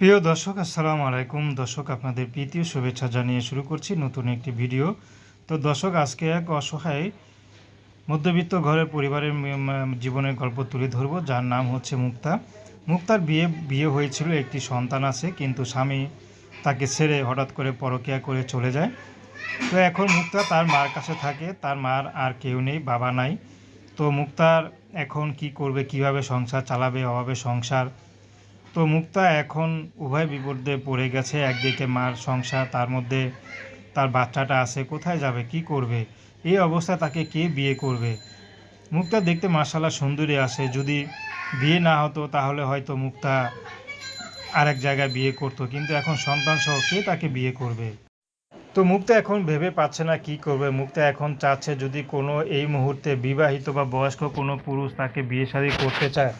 প্রিয় দর্শক, আসসালামু আলাইকুম। দর্শক, আপনাদের প্রীতীয় শুভেচ্ছা জানিয়ে শুরু করছি নতুন একটি ভিডিও। তো দর্শক, আজকে এক অসহায় মধ্যবিত্ত ঘরের পরিবারের জীবনের গল্প তুলে ধরবো, যার নাম হচ্ছে মুক্তা। মুক্তার বিয়ে বিয়ে হয়েছিল, একটি সন্তান আছে, কিন্তু স্বামী তাকে ছেড়ে হঠাৎ করে পরকিয়া করে চলে যায়। তো এখন মুক্তা তার মার কাছে থাকে, তার মার আর কেউ নেই, বাবা নাই। তো মুক্তার এখন কি করবে, কীভাবে সংসার চালাবে, অভাবে সংসার তো মুক্তা এখন উভয় বিপদে পড়ে গেছে, একদিকে মার সংসার, তার মধ্যে তার বাচ্চাটা আছে, কোথায় যাবে, কি করবে? এই অবস্থায় তাকে কে বিয়ে করবে? মুক্তা দেখতে মার্শাল্লাহ সুন্দরী আসে যদি বিয়ে না হতো তাহলে হয়তো মুক্তা আরেক জায়গায় বিয়ে করতো, কিন্তু এখন সন্তান সহ কে তাকে বিয়ে করবে? তো মুক্তা এখন ভেবে পাচ্ছে না কি করবে, মুক্তা এখন চাচ্ছে যদি কোনো এই মুহূর্তে বিবাহিত বা বয়স্ক কোনো পুরুষ তাকে বিয়ে শাদী করতে চায়,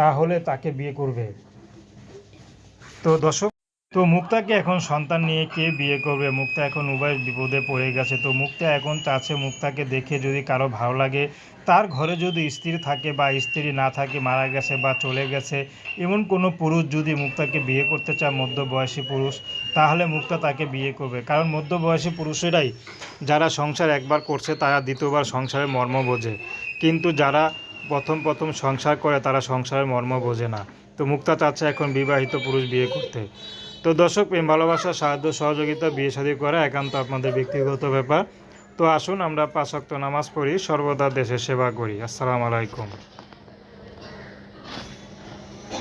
তাহলে তাকে বিয়ে করবে। তো দর্শক, তো মুক্তাকে এখন সন্তান নিয়ে কে বিয়ে করবে? মুক্তা এখন উভয় বিপদে পড়ে গেছে। তো মুক্তা এখন চাচ্ছে মুক্তাকে দেখে যদি কারও ভালো লাগে, তার ঘরে যদি স্ত্রী থাকে বা স্ত্রী না থাকে, মারা গেছে বা চলে গেছে, এমন কোনো পুরুষ যদি মুক্তাকে বিয়ে করতে চায়, মধ্যবয়সী পুরুষ, তাহলে মুক্তা তাকে বিয়ে করবে। কারণ মধ্যবয়সী পুরুষেরাই যারা সংসার একবার করছে, তারা দ্বিতীয়বার সংসারের মর্ম বোঝে। কিন্তু যারা প্রথম প্রথম সংসার করে, তারা সংসারের মর্ম বোঝে না। তো মুক্তা চাচ্ছে এখন বিবাহিত পুরুষ বিয়ে করতে। তো দর্শক, প্রেম, ভালোবাসা, সাহায্য, সহযোগিতা, বিয়ে শাদী করা একান্ত আপনাদের ব্যক্তিগত ব্যাপার। তো আসুন আমরা পাঁচ ওয়াক্ত নামাজ পড়ি, সর্বদা দেশের সেবা করি। আসসালামু আলাইকুম।